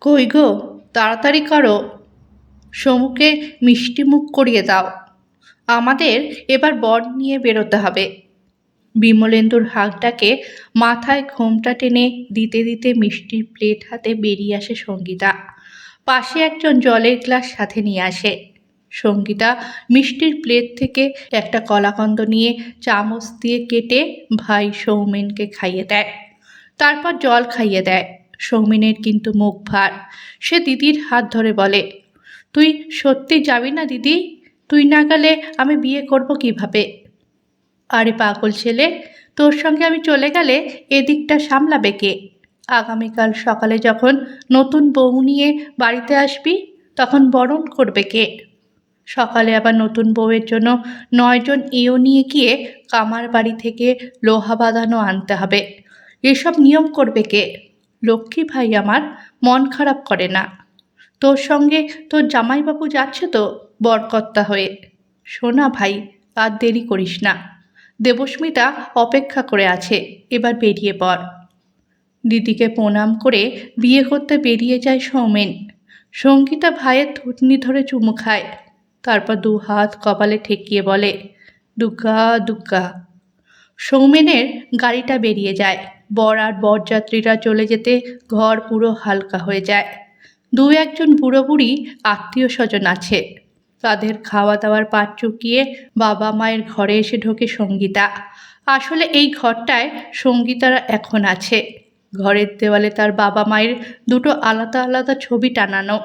কই গো, তাড়াতাড়ি করো। সমুকে মিষ্টি মুখ করিয়ে দাও। আমাদের এবার বর নিয়ে বেরোতে হবে। বিমলেন্দুর হাঁকটাকে মাথায় ঘোমটা টেনে দিতে দিতে মিষ্টির প্লেট হাতে বেরিয়ে আসে সঙ্গীতা। পাশে একজন জলের গ্লাস সাথে নিয়ে আসে। সঙ্গীতা মিষ্টির প্লেট থেকে একটা কলাকন্দ নিয়ে চামচ দিয়ে কেটে ভাই সৌমেনকে খাইয়ে দেয়। তারপর জল খাইয়ে দেয়। সৌমেনের কিন্তু মুখ ভার। সে দিদির হাত ধরে বলে, তুই সত্যি যাবি না দিদি? তুই না গেলে আমি বিয়ে করব কীভাবে? আরে পাগল ছেলে, তোর সঙ্গে আমি চলে গেলে এদিকটা সামলাবে কে? আগামীকাল সকালে যখন নতুন বউ নিয়ে বাড়িতে আসবি, তখন বরণ করবে কে? সকালে আবার নতুন বউয়ের জন্য নয়জন এও নিয়ে গিয়ে কামার বাড়ি থেকে লোহা বাঁধানো আনতে হবে। এসব নিয়ম করবে কে? লক্ষ্মী ভাই আমার মন খারাপ করে না। তোর সঙ্গে তোর জামাইবাবু যাচ্ছে তো বরকর্তা হয়ে। শোনা ভাই, আর দেরি করিস না। দেবস্মিতা অপেক্ষা করে আছে, এবার বেরিয়ে পড় দিদিকে প্রণাম করে বিয়ে করতে বেরিয়ে যায় সৌমেন। সঙ্গীতা ভাইয়ের থুতনি ধরে চুমু খায়, তারপর দু হাত কপালে ঠেকিয়ে বলে, দুগ্গা দুগ্গা। সৌমেনের গাড়িটা বেরিয়ে যায়। বর আর বরযাত্রীরা চলে যেতে ঘর পুরো হালকা হয়ে যায়। দু একজন বুড়ো বুড়ি আত্মীয় স্বজন আছে। তাদের খাওয়া দাওয়ার পাট চুকিয়ে বাবা মায়ের ঘরে এসে ঢোকে সঙ্গীতা। আসলে এই ঘরটায় সঙ্গীতারা এখন আছে। ঘরের দেওয়ালে তার বাবা মায়ের দুটো আলাদা আলাদা ছবি টানানো।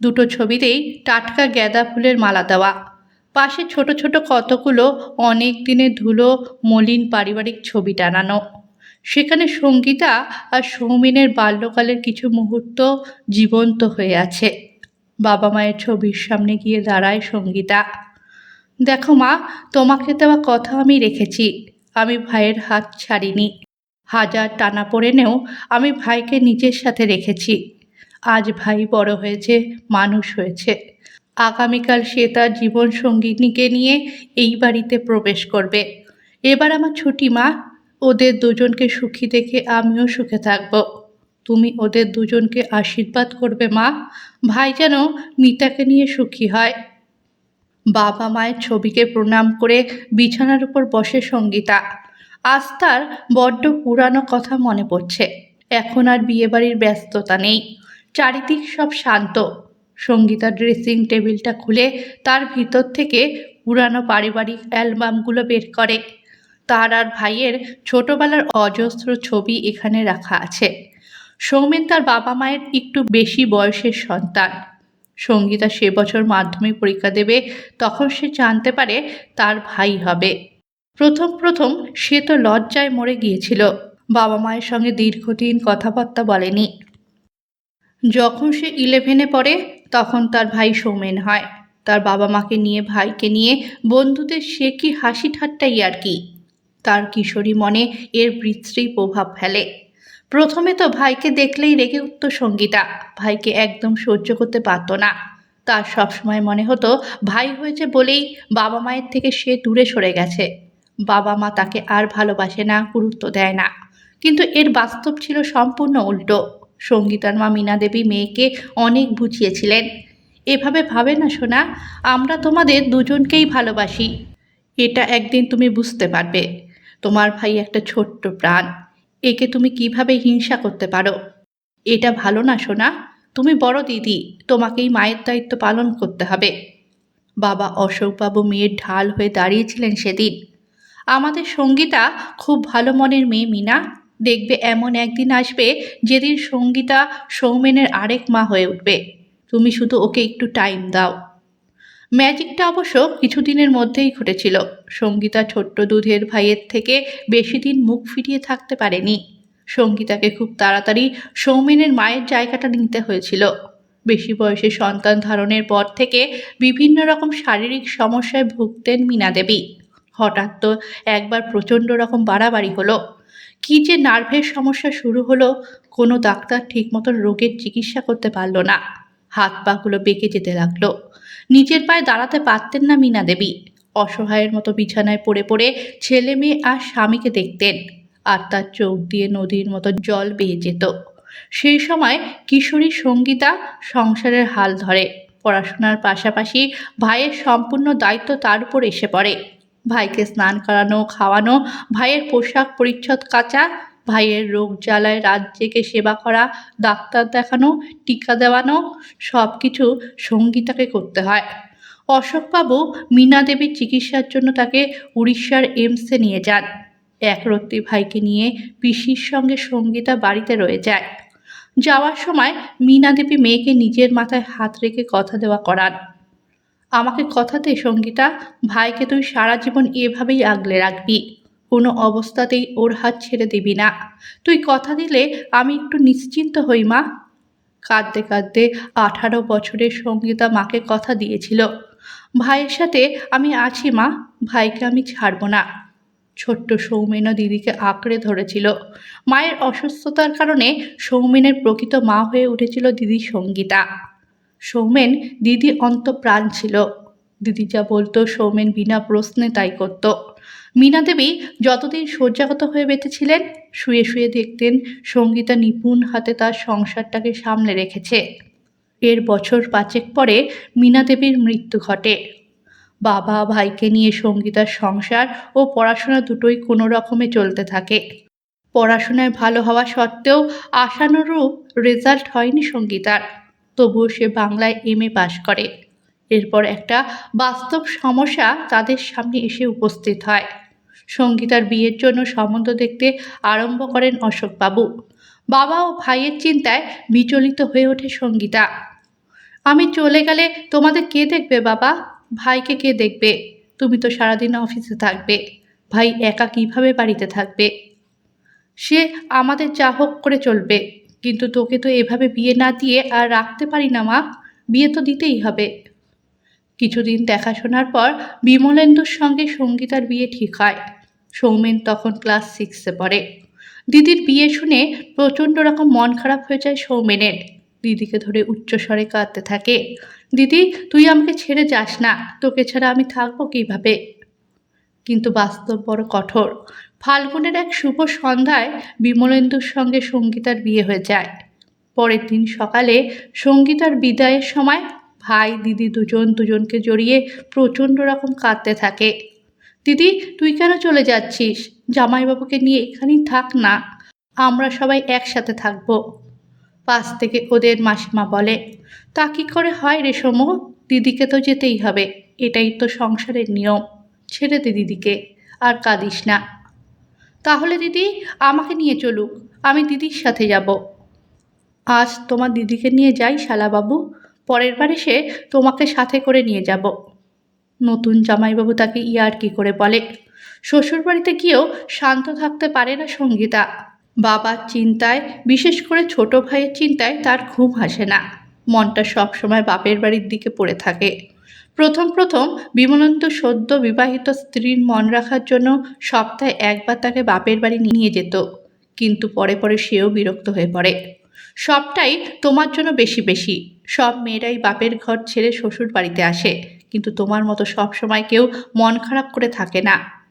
দুটো ছবিতেই টাটকা গ্যাদা ফুলের মালা দেওয়া। পাশে ছোট ছোট কতগুলো অনেক দিনের ধুলো, মলিন পারিবারিক ছবি টানানো। সেখানে সঙ্গীতা আর সৌমিনের বাল্যকালের কিছু মুহূর্ত জীবন্ত হয়ে আছে। বাবা মায়ের ছবির সামনে গিয়ে দাঁড়ায় সঙ্গীতা। দেখো মা, তোমাকে দেওয়া কথা আমি রেখেছি। আমি ভাইয়ের হাত ছাড়িনি। হাজার টানা পড়েনেও আমি ভাইকে নিজের সাথে রেখেছি। আজ ভাই বড় হয়েছে, মানুষ হয়েছে। আগামীকাল সে তার জীবন সঙ্গিনীকে নিয়ে এই বাড়িতে প্রবেশ করবে। এবার আমার ছুটি, মা। ওদের দুজনকে সুখী দেখে আমিও সুখে থাকব। তুমি ওদের দুজনকে আশীর্বাদ করবে, মা। ভাই যেন মিতাকে নিয়ে সুখী হয়। বাবা মায়ের ছবিকে প্রণাম করে বিছানার উপর বসে সঙ্গীতা। আজ তার বড্ড পুরানো কথা মনে পড়ছে। এখন আর বিয়েবাড়ির ব্যস্ততা নেই। চারিদিক সব শান্ত। সঙ্গীতা ড্রেসিং টেবিলটা খুলে তার ভিতর থেকে পুরানো পারিবারিক অ্যালবামগুলো বের করে। তার আর ভাইয়ের ছোটবেলার অজস্র ছবি এখানে রাখা আছে। সৌমেন তার বাবা মায়ের একটু বেশি বয়সের সন্তান। সঙ্গীতা সে বছর মাধ্যমিক পরীক্ষা দেবে, তখন সে জানতে পারে তার ভাই হবে। প্রথম প্রথম সে তো লজ্জায় মরে গিয়েছিল। বাবা মায়ের সঙ্গে দীর্ঘদিন কথাবার্তা বলেনি। যখন সে ইলেভেনে পড়ে, তখন তার ভাই সৌমেন হয়। তার বাবা মাকে নিয়ে, ভাইকে নিয়ে বন্ধুদের সে কি হাসি ঠাট্টাই আর কি। তার কিশোরী মনে এর বৃত্রী প্রভাব ফেলে। প্রথমে তো ভাইকে দেখলেই রেগে উঠত সঙ্গীতা। ভাইকে একদম সহ্য করতে পারত না। তার সবসময় মনে হতো, ভাই হয়েছে বলেই বাবা মায়ের থেকে সে দূরে সরে গেছে। বাবা মা তাকে আর ভালোবাসে না, গুরুত্ব দেয় না। কিন্তু এর বাস্তব ছিল সম্পূর্ণ উল্টো। সঙ্গীতার মা মীনা দেবী মেয়েকে অনেক বুঝিয়েছিলেন। এভাবে ভাবে না শোনা আমরা তোমাদের দুজনকেই ভালোবাসি। এটা একদিন তুমি বুঝতে পারবে। তোমার ভাই একটা ছোট্ট প্রাণ। একে তুমি কীভাবে হিংসা করতে পারো? এটা ভালো না শোনা তুমি বড় দিদি, তোমাকেই মায়ের দায়িত্ব পালন করতে হবে। বাবা অশোকবাবু মেয়ের ঢাল হয়ে দাঁড়িয়েছিলেন সেদিন। আমাদের সঙ্গীতা খুব ভালো মনের মেয়ে, মিনা। দেখবে এমন একদিন আসবে যেদিন সঙ্গীতা সৌমেনের আরেক মা হয়ে উঠবে। তুমি শুধু ওকে একটু টাইম দাও। ম্যাজিকটা অবশ্য কিছুদিনের মধ্যেই ঘটেছিল। সঙ্গীতা ছোট্ট দুধের ভাইয়ের থেকে বেশি দিন মুখ ফিরিয়ে থাকতে পারেনি। সঙ্গীতাকে খুব তাড়াতাড়ি সৌমেনের মায়ের জায়গাটা নিতে হয়েছিল। বেশি বয়সে সন্তান ধারণের পর থেকে বিভিন্ন রকম শারীরিক সমস্যায় ভুগতেন মীনা দেবী। হঠাৎ তো একবার প্রচণ্ড রকম বাড়াবাড়ি হলো। কী যে নার্ভের সমস্যা শুরু হলো, কোনো ডাক্তার ঠিক মতন রোগের চিকিৎসা করতে পারল না। হাত পাগুলো বেঁকে যেতে লাগল। নিজের পায়ে দাঁড়াতে পারতেন না মীনা দেবী। অসহায়ের মতো বিছানায় পড়ে পড়ে ছেলে মেয়ে আর স্বামীকে দেখতেন। আর তার চোখ দিয়ে নদীর মতো জল বেয়ে যেত। সেই সময় কিশোরী সঙ্গীতা সংসারের হাল ধরে। পড়াশোনার পাশাপাশি ভাইয়ের সম্পূর্ণ দায়িত্ব তার উপর এসে পড়ে। ভাইকে স্নান করানো, খাওয়ানো, ভাইয়ের পোশাক পরিচ্ছদ কাচা ভাইয়ের রোগ জ্বালায় রাত জেগে সেবা করা, ডাক্তার দেখানো, টিকা দেওয়ানো সব কিছু সঙ্গীতাকে করতে হয়। অশোকবাবু মীনা দেবীর চিকিৎসার জন্য তাকে উড়িষ্যার এমসে নিয়ে যান। একরত্তি ভাইকে নিয়ে পিসির সঙ্গে সঙ্গীতা বাড়িতে রয়ে যায়। যাওয়ার সময় মীনা দেবী মেয়েকে নিজের মাথায় হাত রেখে কথা দেওয়া করান। আমাকে কথা দে সঙ্গীতা, ভাইকে তুই সারা জীবন এভাবেই আগলে রাখবি। কোনো অবস্থাতেই ওর হাত ছেড়ে দিবি না। তুই কথা দিলে আমি একটু নিশ্চিন্ত হই, মা। কাঁদতে কাঁদতে আঠারো বছরের সঙ্গীতা মাকে কথা দিয়েছিল। ভাইয়ের সাথে আমি আছি, মা। ভাইকে আমি ছাড়বো না। ছোট্ট সৌমেনও দিদিকে আঁকড়ে ধরেছিল। মায়ের অসুস্থতার কারণে সৌমেনের প্রকৃত মা হয়ে উঠেছিল দিদি সঙ্গীতা। সৌমেন দিদি অন্তপ্রাণ ছিল। দিদি যা বলতো সৌমেন বিনা প্রশ্নে তাই করত। মীনা দেবী যতদিন শয্যাগত হয়ে বেঁচেছিলেন, শুয়ে শুয়ে দেখতেন সঙ্গীতা নিপুণ হাতে তার সংসারটাকে সামলে রেখেছে। এর বছর পাঁচেক পরে মীনা দেবীর মৃত্যু ঘটে। বাবা ভাইকে নিয়ে সঙ্গীতার সংসার ও পড়াশোনা দুটোই কোনো রকমে চলতে থাকে। পড়াশোনায় ভালো হওয়া সত্ত্বেও আশানুরূপ রেজাল্ট হয়নি সঙ্গীতার। তবুও সে বাংলায় এম এ পাশ করে। এরপর একটা বাস্তব সমস্যা তাদের সামনে এসে উপস্থিত হয়। সঙ্গীতার বিয়ের জন্য সম্বন্ধ দেখতে আরম্ভ করেন অশোকবাবু। বাবা ও ভাইয়ের চিন্তায় বিচলিত হয়ে ওঠে সঙ্গীতা। আমি চলে গেলে তোমাদের কে দেখবে বাবা? ভাইকে কে দেখবে? তুমি তো সারাদিন অফিসে থাকবে। ভাই একা কীভাবে বাড়িতে থাকবে? সে আমাদের যা হোক করে চলবে। কিন্তু তোকে তো এভাবে বিয়ে না দিয়ে আর রাখতে পারি না মা। বিয়ে তো দিতেই হবে। কিছুদিন দেখাশোনার পর বিমলেন্দুর সঙ্গে সঙ্গীতার বিয়ে ঠিক হয়। সৌমেন তখন ক্লাস সিক্সে পড়ে। দিদির বিয়ে শুনে প্রচণ্ড রকম মন খারাপ হয়ে যায় সৌমেনের। দিদিকে ধরে উচ্চস্বরে কাঁদতে থাকে। দিদি, তুই আমাকে ছেড়ে যাস না, তোকে ছাড়া আমি থাকব কীভাবে? কিন্তু বাস্তব বড় কঠোর। ফাল্গুনের এক শুভ সন্ধ্যায় বিমলেন্দুর সঙ্গে সঙ্গীতার বিয়ে হয়ে যায়। পরের দিন সকালে সঙ্গীতার বিদায়ের সময় ভাই, দিদি দুজন দুজনকে জড়িয়ে প্রচণ্ড রকম কাঁদতে থাকে। দিদি, তুই কেন চলে যাচ্ছিস? জামাইবাবুকে নিয়ে এখানেই থাক না। আমরা সবাই একসাথে থাকব। পাশ থেকে ওদের মাসিমা বলে, তা কী করে হয় রে সমু? দিদিকে তো যেতেই হবে। এটাই তো সংসারের নিয়ম। ছেড়ে দে দিদিকে, আর কাঁদিস না। তাহলে দিদি, আমাকে নিয়ে চলুক। আমি দিদির সাথে যাব। আজ তোমার দিদিকে নিয়ে যাই শালাবাবু। পরের বার এসে তোমাকে সাথে করে নিয়ে যাব। নতুন জামাইবাবু তাকে ইয়ার কি করে বলে? শ্বশুরবাড়িতে গিয়েও শান্ত থাকতে পারে না সঙ্গীতা। বাবার চিন্তায়, বিশেষ করে ছোট ভাইয়ের চিন্তায় তার ঘুম আসে না। মনটা সবসময় বাপের বাড়ির দিকে পড়ে থাকে। প্রথম প্রথম বিমলান্ত সদ্য বিবাহিত স্ত্রীর মন রাখার জন্য সপ্তাহে একবার তাকে বাপের বাড়ি নিয়ে যেত, কিন্তু পরে পরে সেও বিরক্ত হয়ে পড়ে। সবটাই তোমার জন্য বেশি বেশি। সব মেয়েরাই বাপের ঘর ছেড়ে শ্বশুর বাড়িতে আসে। কিন্তু তোমার মতো সব সময় কেউ মন খারাপ করে থাকে না।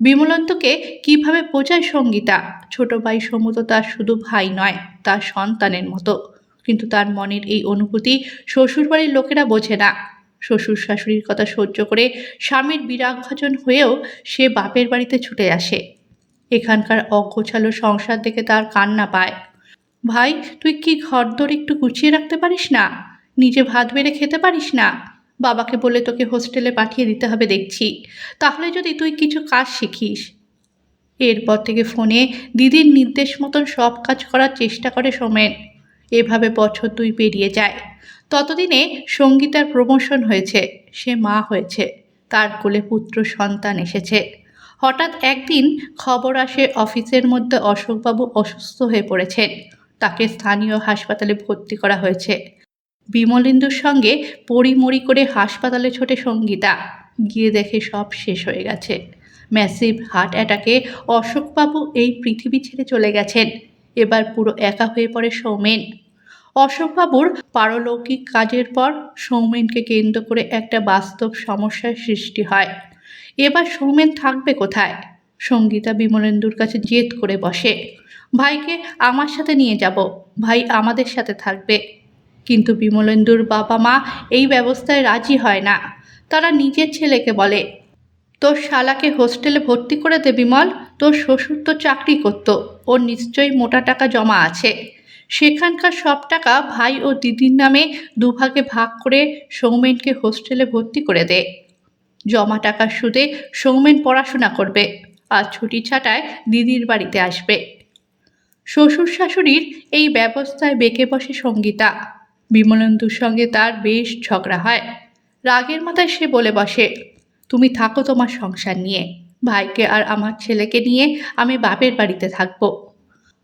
বিমলন্তকে কীভাবে বোঝায় সঙ্গীতা? ছোট ভাই সমু তো তার শুধু ভাই নয়, তার সন্তানের মতো। কিন্তু তার মনের এই অনুভূতি শ্বশুরবাড়ির লোকেরা বোঝে না। শ্বশুর শাশুড়ির কথা সহ্য করে স্বামীর বিরাগভাজন হয়েও সে বাপের বাড়িতে ছুটে আসে। এখানকার অগোছালো সংসার দেখে তার কান্না পায়। ভাই, তুই কি ঘরদোর একটু গুছিয়ে রাখতে পারিস না? নিজে ভাত বেড়ে খেতে পারিস না? বাবাকে বলে তোকে হোস্টেলে পাঠিয়ে দিতে হবে, দেখছি। তাহলে যদি তুই কিছু কাজ শিখিস। এরপর থেকে ফোনে দিদির নির্দেশ মতন সব কাজ করার চেষ্টা করে সোমেন। এভাবে বছর দুই পেরিয়ে যায়। ততদিনে সঙ্গীতার প্রমোশন হয়েছে। সে মা হয়েছে। তার কোলে পুত্র, সন্তান এসেছে। হঠাৎ একদিন খবর আসে অফিসের মধ্যে অশোকবাবু অসুস্থ হয়ে পড়েছেন। তাকে স্থানীয় হাসপাতালে ভর্তি করা হয়েছে। বিমলেন্দুর সঙ্গে পড়িমড়ি করে হাসপাতালে ছোটে সঙ্গীতা। গিয়ে দেখে সব শেষ হয়ে গেছে। ম্যাসিভ হার্ট অ্যাটাকে অশোকবাবু এই পৃথিবী ছেড়ে চলে গেছেন। এবার পুরো একা হয়ে পড়ে সৌমেন। অশোকবাবুর পারলৌকিক কাজের পর সৌমেনকে কেন্দ্র করে একটা বাস্তব সমস্যার সৃষ্টি হয়। এবার সৌমেন থাকবে কোথায়? সঙ্গীতা বিমলেন্দুর কাছে জেদ করে বসে। ভাইকে আমার সাথে নিয়ে যাব। ভাই আমাদের সাথে থাকবে। কিন্তু বিমলেন্দুর বাবা মা এই ব্যবস্থায় রাজি হয় না। তারা নিজের ছেলেকে বলে, তোর শালাকে হোস্টেলে ভর্তি করে দে বিমল, তোর শ্বশুর তো চাকরি করত, ওর নিশ্চয়ই মোটা টাকা জমা আছে। সেখানকার সব টাকা ভাই ও দিদির নামে দুভাগে ভাগ করে সৌমেনকে হোস্টেলে ভর্তি করে দে। জমা টাকার সুদে সৌমেন পড়াশোনা করবে আর ছুটি ছাটায় দিদির বাড়িতে আসবে। শ্বশুর শাশুড়ির এই ব্যবস্থায় বেঁকে বসে সঙ্গীতা বিমলেন্দুর সঙ্গে তার বেশ ঝগড়া হয়। রাগের মাথায় সে বলে বসে, তুমি থাকো তোমার সংসার নিয়ে। ভাইকে আর আমার ছেলেকে নিয়ে আমি বাপের বাড়িতে থাকব।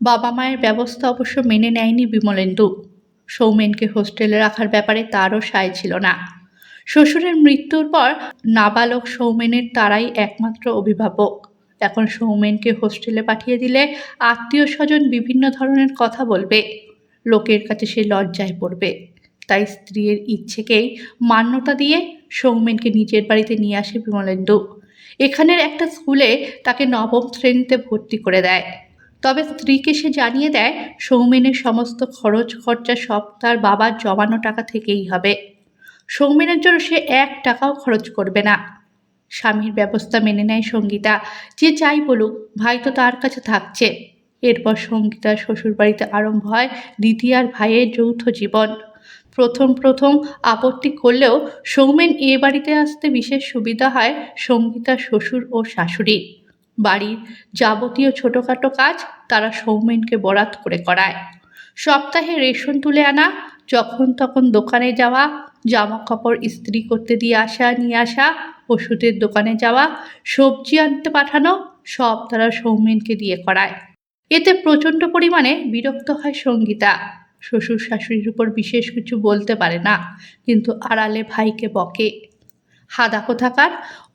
বাবা মায়ের ব্যবস্থা অবশ্য মেনে নেয়নি বিমলেন্দু। সৌমেনকে হোস্টেলে রাখার ব্যাপারে তারও সায় ছিল না। শ্বশুরের মৃত্যুর পর নাবালক সৌমেনের তারাই একমাত্র অভিভাবক। এখন সৌমেনকে হোস্টেলে পাঠিয়ে দিলে আত্মীয় স্বজন বিভিন্ন ধরনের কথা বলবে। লোকের কাছে সে লজ্জায় পড়বে। তাই স্ত্রীর ইচ্ছেকেই মান্যতা দিয়ে সৌমেনকে নিজের বাড়িতে নিয়ে আসে বিমলেন্দু। এখানের একটা স্কুলে তাকে নবম শ্রেণীতে ভর্তি করে দেয়। তবে স্ত্রীকে সে জানিয়ে দেয়, সৌমেনের সমস্ত খরচ খরচা সব তার বাবার জমানো টাকা থেকেই হবে। সৌমেনের জন্য সে এক টাকাও খরচ করবে না। স্বামীর ব্যবস্থা মেনে নেয় সঙ্গীতা। যে যাই বলুক, ভাই তো তার কাছে থাকছে। এরপর সঙ্গীতার শ্বশুরবাড়িতে আরম্ভ হয় দিদি আর ভাইয়ের যৌথ জীবন। প্রথম প্রথম আপত্তি করলেও সৌমেন এ বাড়িতে আসতে বিশেষ সুবিধা হয় সঙ্গীতার শ্বশুর ও শাশুড়ির বাড়ির যাবতীয় ছোটোখাটো কাজ তারা সৌমেনকে বরাত করে করায়। সপ্তাহে রেশন তুলে আনা, যখন তখন দোকানে যাওয়া জামা কাপড় ইস্ত্রি করতে দিয়ে আসা, নিয়ে আসা, ওষুধের দোকানে যাওয়া, সবজি আনতে পাঠানো, সব তারা সৌমেনকে দিয়ে করায়। এতে প্রচণ্ড পরিমাণে বিরক্ত হয় সঙ্গীতা। শ্বশুর শাশুড়ির উপর বিশেষ কিছু বলতে পারে না, কিন্তু আড়ালে ভাইকে বকে। হাদা কোথাকার?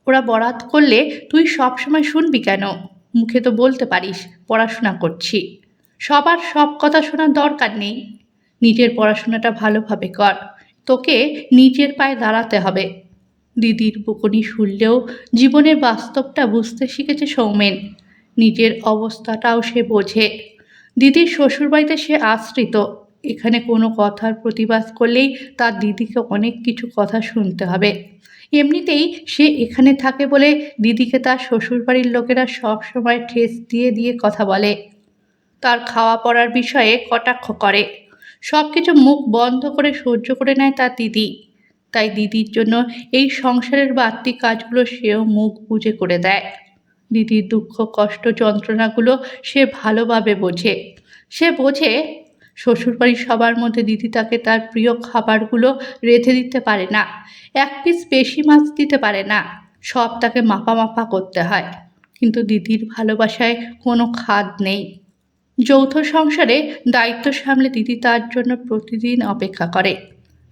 ওরা বরাত করলে তুই সব সময় শুনবি কেন? মুখে তো বলতে পারিস, পড়াশোনা করছি। সবার সব কথা শোনার দরকার নেই। নিজের পড়াশোনাটা ভালোভাবে কর। তোকে নিজের পায়ে দাঁড়াতে হবে। দিদির বকুনি শুনলেও জীবনের বাস্তবটা বুঝতে শিখেছে সৌমেন। নিজের অবস্থাটাও সে বোঝে। দিদির শ্বশুরবাড়িতে সে আশ্রিত। এখানে কোনো কথার প্রতিবাদ করলেই তার দিদিকে অনেক কিছু কথা শুনতে হবে। এমনিতেই সে এখানে থাকে বলে দিদিকে তার শ্বশুরবাড়ির লোকেরা সব সময় ঠেস দিয়ে দিয়ে কথা বলে। তার খাওয়া পড়ার বিষয়ে কটাক্ষ করে। সব কিছু মুখ বন্ধ করে সহ্য করে নেয় তার দিদি। তাই দিদির জন্য এই সংসারের বাড়তি কাজগুলো সেও মুখ বুঝে করে দেয়। দিদির দুঃখ, কষ্ট, যন্ত্রণাগুলো সে ভালোভাবে বোঝে। সে বোঝে, শ্বশুরবাড়ির সবার মধ্যে দিদি তাকে তার প্রিয় খাবারগুলো রেঁধে দিতে পারে না, এক পিস বেশি মাছ দিতে পারে না, সব তাকে মাপা মাপা করতে হয়। কিন্তু দিদির ভালোবাসায় কোনো খাদ নেই। যৌথ সংসারে দায়িত্ব সামলে দিদি তার জন্য প্রতিদিন অপেক্ষা করে।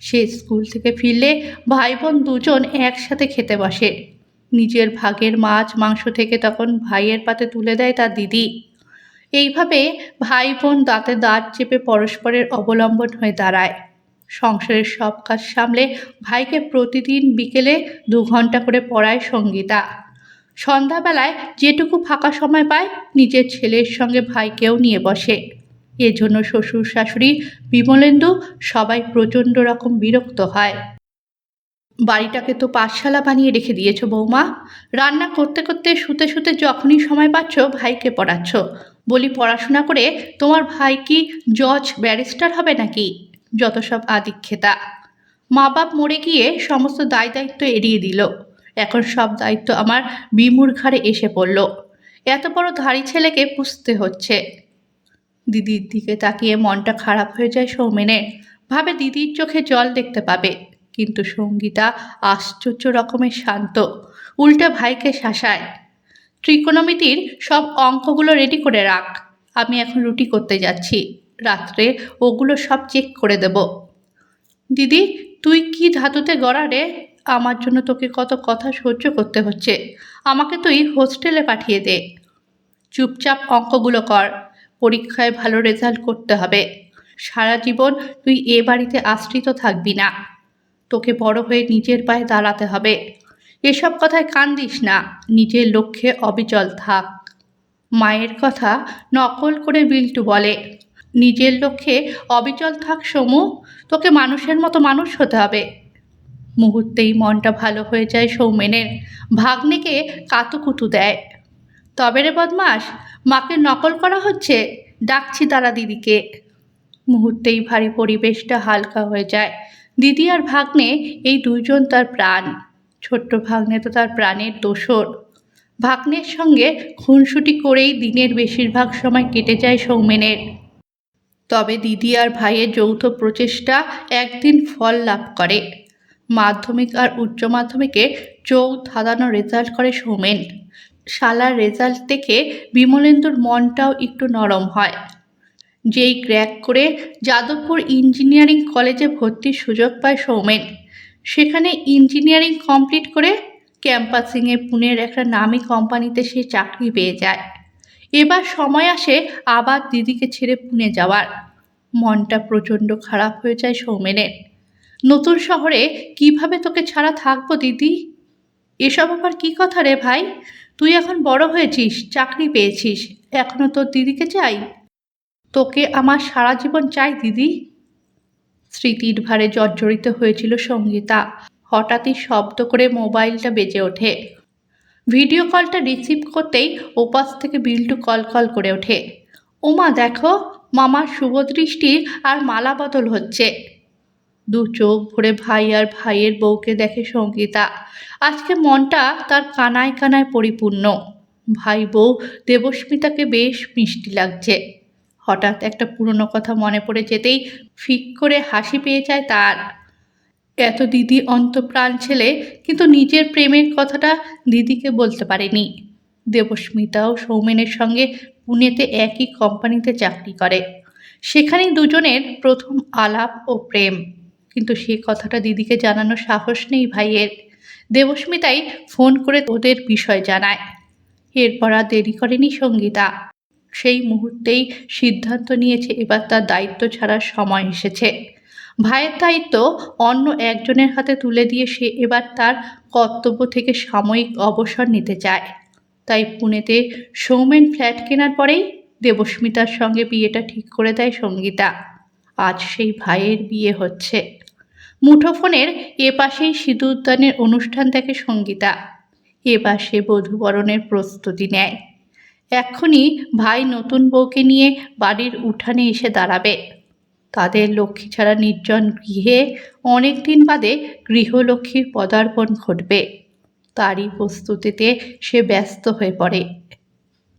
সে স্কুল থেকে ফিরলে ভাই বোন দুজন একসাথে খেতে বসে। নিজের ভাগের মাছ, মাংস থেকে তখন ভাইয়ের পাতে তুলে দেয় তার দিদি। এইভাবে ভাই বোন দাঁতে দাঁত চেপে পরস্পরের অবলম্বন হয়ে দাঁড়ায়। সংসারের সব কাজ সামলে ভাইকে প্রতিদিন বিকেলে দু ঘণ্টা করে পড়ায় সঙ্গীতা। সন্ধ্যাবেলায় যেটুকু ফাঁকা সময় পায়, নিজের ছেলের সঙ্গে ভাইকেও নিয়ে বসে। এজন্য শ্বশুর শাশুড়ি বিমলেন্দু সবাই প্রচণ্ড রকম বিরক্ত হয়। বাড়িটাকে তো পাঠশালা বানিয়ে রেখে দিয়েছ বৌমা। রান্না করতে করতে শুতে শুতে যখনই সময় পাচ্ছ ভাইকে পড়াচ্ছ। বলি, পড়াশোনা করে তোমার ভাই কি জজ, ব্যারিস্টার হবে নাকি? যত সব আদিক্ষেতা। মা বাপ মরে গিয়ে সমস্ত দায় দায়িত্ব এড়িয়ে দিল। এখন সব দায়িত্ব আমার বিমুর ঘাড়ে এসে পড়ল। এত বড় ধাড়ি ছেলেকে পুষতে হচ্ছে। দিদির দিকে তাকিয়ে মনটা খারাপ হয়ে যায় সৌমেনের। ভাবে দিদির চোখে জল দেখতে পাবে। কিন্তু সঙ্গীতা আশ্চর্য রকমের শান্ত। উল্টে ভাইকে শাসায়। ত্রিকোণমিতির সব অঙ্কগুলো রেডি করে রাখ। আমি এখন রুটি করতে যাচ্ছি। রাত্রে ওগুলো সব চেক করে দেব। দিদি, তুই কি ধাতুতে গড়া রে? আমার জন্য তোকে কত কথা সহ্য করতে হচ্ছে। আমাকে তুই হোস্টেলে পাঠিয়ে দে। চুপচাপ অঙ্কগুলো কর। পরীক্ষায় ভালো রেজাল্ট করতে হবে। সারা জীবন তুই এ বাড়িতে আশ্রিত থাকবি না। তোকে বড় হয়ে নিজের পায়ে দাঁড়াতে হবে। এসব কথায় কান দিস না, নিজের লক্ষ্যে অবিচল থাক। মায়ের কথা নকল করে বিল্টু বলে, নিজের লক্ষ্যে অবিচল থাক সমু, তোকে মানুষের মতো মানুষ হতে হবে। মুহূর্তেই মনটা ভালো হয়ে যায় সৌমেনের, ভাগ্নেকে কাতুকুতু দেয়। তবে রে বদমাস মাকে নকল করা হচ্ছে? ডাকছি তারা দিদিকে। মুহূর্তেই ভারী পরিবেশটা হালকা হয়ে যায়। দিদি আর ভাগ্নে, এই দুইজন তার প্রাণ। ছোট্ট ভাগ্নে তো তার প্রাণের দোসর ভাগ্নের সঙ্গে খুনসুটি করেই দিনের বেশিরভাগ সময় কেটে যায় সৌমেনের। তবে দিদি আর ভাইয়ের যৌথ প্রচেষ্টা একদিন ফল লাভ করে। মাধ্যমিক আর উচ্চ মাধ্যমিকে চোখ ধাঁধানো রেজাল্ট করে সৌমেন। শালার রেজাল্ট দেখে বিমলেন্দুর মনটাও একটু নরম হয়। যেই ক্র্যাক করে যাদবপুর ইঞ্জিনিয়ারিং কলেজে ভর্তির সুযোগ পায় সৌমেন। সেখানে ইঞ্জিনিয়ারিং কমপ্লিট করে ক্যাম্পাসিংয়ে পুনের একটা নামি কোম্পানিতে সে চাকরি পেয়ে যায়। এবার সময় আসে আবার দিদিকে ছেড়ে পুনে যাওয়ার। মনটা প্রচণ্ড খারাপ হয়ে যায় সৌমেনের। নতুন শহরে কীভাবে তোকে ছাড়া থাকব দিদি? এসব আবার কী কথা রে ভাই? তুই এখন বড় হয়েছিস, চাকরি পেয়েছিস এখনও তোর দিদিকে চাই? তোকে আমার সারা জীবন চাই, দিদি। স্মৃতির ভারে জর্জরিত হয়েছিল সঙ্গীতা। হঠাৎই শব্দ করে মোবাইলটা বেজে ওঠে। ভিডিও কলটা রিসিভ করতেই ওপাশ থেকে বিল্টু কল কল করে ওঠে। ওমা, দেখো মামার শুভদৃষ্টি আর মালা বদল হচ্ছে। দু চোখ ভরে ভাই আর ভাইয়ের বউকে দেখে সঙ্গীতা। আজকে মনটা তার কানায় কানায় পরিপূর্ণ। ভাই বউ দেবস্মিতাকে বেশ মিষ্টি লাগছে। হঠাৎ একটা পুরনো কথা মনে পড়ে যেতেই ফিক করে হাসি পেয়ে যায় তার। এত দিদি অন্তপ্রাণ ছেলে, কিন্তু নিজের প্রেমের কথাটা দিদিকে বলতে পারেনি। দেবস্মিতাও সৌমেনের সঙ্গে পুনেতে একই কোম্পানিতে চাকরি করে। সেখানেই দুজনের প্রথম আলাপ ও প্রেম। কিন্তু সে কথাটা দিদিকে জানানোর সাহস নেই ভাইয়ের। দেবস্মিতাই ফোন করে ওদের বিষয় জানায়। এরপর আর দেরি করেনি সঙ্গীতা। সেই মুহূর্তেই সিদ্ধান্ত নিয়েছে, এবার তার দায়িত্ব ছাড়ার সময় এসেছে। ভাইয়ের দায়িত্ব অন্য একজনের হাতে তুলে দিয়ে সে এবার তার কর্তব্য থেকে সাময়িক অবসর নিতে চায়। তাই পুনেতে সৌমেন ফ্ল্যাট কেনার পরেই দেবস্মিতার সঙ্গে বিয়েটা ঠিক করে দেয় সঙ্গীতা। আজ সেই ভাইয়ের বিয়ে হচ্ছে। মুঠোফোনের এ পাশেই সিঁদুরদানের অনুষ্ঠান দেখে সঙ্গীতা। এবার সে বধূবরণের প্রস্তুতি নেয়। এক্ষুনি ভাই নতুন বউকে নিয়ে বাড়ির উঠানে এসে দাঁড়াবে। তাদের লক্ষ্মী ছাড়া নির্জন গৃহে অনেক দিন বাদে গৃহলক্ষ্মীর পদার্পণ ঘটবে। তারই প্রস্তুতিতে সে ব্যস্ত হয়ে পড়ে।